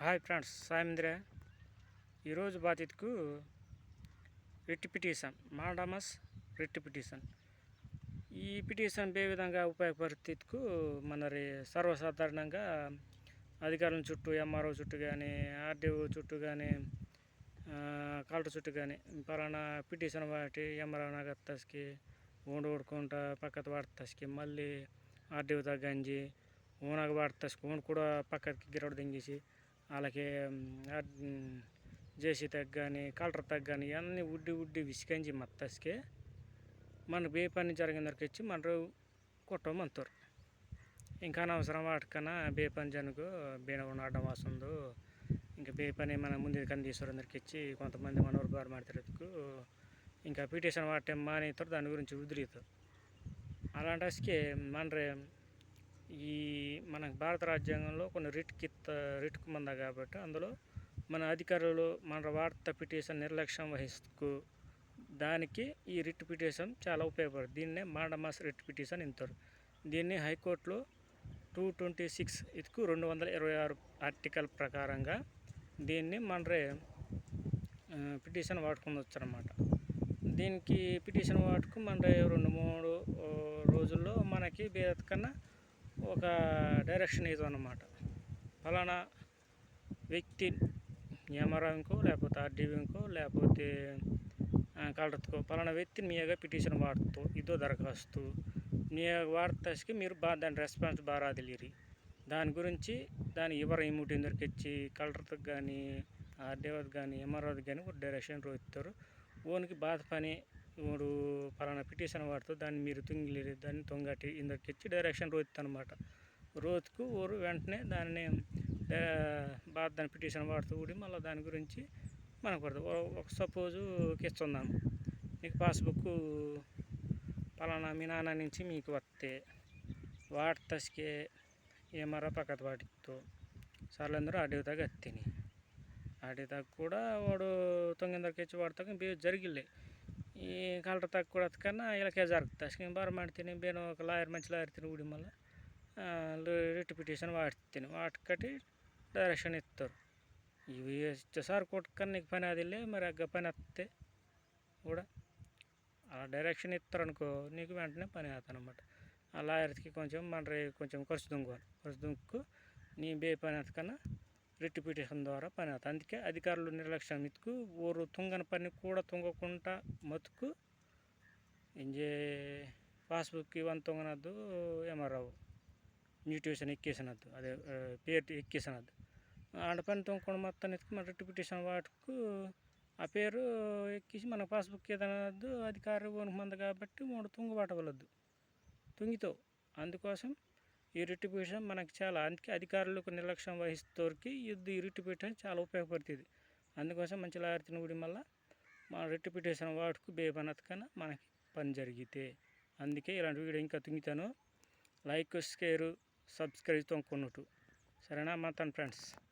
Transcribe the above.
Hi friends సాయంద్ర ఈరోజు బాధితుకు writ petition mandamus writ petition. ఈ పిటిషన్ ఏ విధంగా ఉపయోగపరిస్థితికు మన సర్వసాధారణంగా అధికారుల చుట్టూ ఎంఆర్ఓ చుట్టూ కానీ ఆర్డీఓ చుట్టూ కానీ కలెక్టర్ చుట్టూ కానీ పలానా పిటిషన్ వాటి ఎంఆర్ఓ తసికి ఓండు ఓడుకుంటా వాడి వాడతస్కి మళ్ళీ ఆర్డీఓ తగ్గంజి ఓనగ వాడతస్కి ఓన్ కూడా పక్కకి గిరవడ దింగేసి వాళ్ళకి జేసీ తగ్గని కలెక్టర్ తగ్గని ఇవన్నీ ఉడ్డి ఉడ్డి విసికంచి మత్తస్కి మన ఏ పని జరిగిన ఇచ్చి మన కొట్టమంతారు. ఇంకా అనవసరం వాటికన్నా బే పని జనకు బీన ఉండడం వస్తుందో ఇంకా బే పని మన ముందు కని తీసుకురందరికి ఇచ్చి కొంతమంది మన ఊరు బారు మాట్లాడేందుకు ఇంకా పిటిషన్ వాటే మానేస్తారు దాని గురించి ఉదిరితారు అలాంటి మన ఈ మన భారత రాజ్యాంగంలో కొన్ని రిట్ కిత్త రిట్కు మంద కాబట్టి అందులో మన అధికారులు మన వార్త పిటిషన్ నిర్లక్ష్యం వహిస్తూ దానికి ఈ రిట్ పిటిషన్ చాలా ఉపయోగపడుతుంది. దీన్నే మాండమాస్ రిట్ పిటిషన్ ఇంతారు. దీన్ని హైకోర్టులో టూ ట్వంటీ సిక్స్ ఇదికు రెండు వందల ఇరవై ఆరు ఆర్టికల్ ప్రకారంగా దీన్ని మనరే పిటిషన్ వాడుకుందొచ్చు అనమాట దీనికి పిటిషన్ వాడుకు మన రెండు మూడు రోజుల్లో మనకి బేదత్ కన్నా ఒక డైరెక్షన్ ఇద్దాం అన్నమాట ఫలానా వ్యక్తి ఎంఆర్ఓంకో లేకపోతే ఆర్డీవీకో లేకపోతే కలెక్టర్కో ఫలానా వ్యక్తిని మీగా పిటిషన్ వాడుతూ ఇదో దరఖాస్తు మీ వార్తకి మీరు బా దాని రెస్పాన్స్ బాగా తెలియరు దాని గురించి దాని ఎవరు ఇందరికి ఇచ్చి కలెక్టర్కి కానీ ఆర్డీఓకి కానీ ఎంఆర్ఓకి కానీ ఒక డైరెక్షన్ రోస్తారు ఓనికి బాధ పని ఇప్పుడు ఫలానా పిటిషన్ వాడుతూ దాన్ని మీరు తుంగిలేరు దాన్ని తొంగటి ఇందరికిచ్చి డైరెక్షన్ రోహిత్ అనమాట రోహిత్కు ఊరు వెంటనే దాన్ని బాధ దాని పిటిషన్ వాడుతూ ఊడి మళ్ళీ దాని గురించి మనకు పడుతుంది ఒక సపోజు ఇస్తున్నాం నీకు పాస్బుక్ పలానా మీ నాన్న నుంచి మీకు వస్తే వాటి తసికే ఏమరా పక్కత వాటితో సార్లందరూ అడిగితాగా అత్తిని. అడిగితాక కూడా వాడు తొంగిందరికి వచ్చి వాడతాక బే జరిగిలే ఈ ಕಾಲ್ರ తక్కువ ಕೊಡೋದಕ್ಕನ್ನ ఇలాకే ಕೇಸ್ ಆಗ್ತದೆ ಅಷ್ಟು ಬಾರು ಮಾಡ್ತೀನಿ ఒక లాయర్ మంచి లాయర్ తిని ఊడి మళ్ళీ రిట్ పిటిషన్ వాడుతుంది. వాటికటి డైరెక్షన్ ఇస్తారు. ఇవి సార్ కొట్టుకన్నా నీకు పని అది మరి అగ్గ పని వస్తే కూడా అలా డైరెక్షన్ ఇస్తారు అనుకో నీకు వెంటనే పని అవుతాను అనమాట ఆ లాయర్కి కొంచెం మన కొంచెం ఖర్చు దుంకోవాలి. ఖర్చు దుంకు నీ బే పని అతకన్నా రిట్ పిటిషన్ ద్వారా పని అవుతుంది. అందుకే అధికారులు నిర్లక్ష్యం ఇతుకు ఊరు తుంగని పని కూడా తుంగకుండా మతుకు. ఇంజే పాస్బుక్ ఇవన్నీ తుంగనద్దు ఏమరావు మ్యూటేషన్ ఎక్కేసినద్దు అదే పేరు ఎక్కేసినద్దు. ఆడ పని తొంగకుండా మొత్తం ఎత్తుకు మన రిట్ పిటిషన్ వాటికు ఆ పేరు ఎక్కిసి మన పాస్బుక్ ఏదనద్దు అధికారులు అధికారి ఓనికి మంది కాబట్టి మూడు తుంగు పట్టవలద్దు తుంగితో అందుకోసం ఈ రిట్ మనకి చాలా అందుకే అధికారులకు నిర్లక్ష్యం వహిస్తోరికి ఇది ఈ రిట్ చాలా ఉపయోగపడుతుంది. అందుకోసం మంచి లాయర్ గుడి మళ్ళీ మన రిట్ పిటిషన్ వాటికి బేబనతకన మనకి పని జరిగితే. అందుకే ఇలాంటి వీడియో ఇంకా తుంగితాను. లైక్ షేరు సబ్స్క్రైబ్ తొంకొన్నట్టు సరేనా మా తన ఫ్రెండ్స్.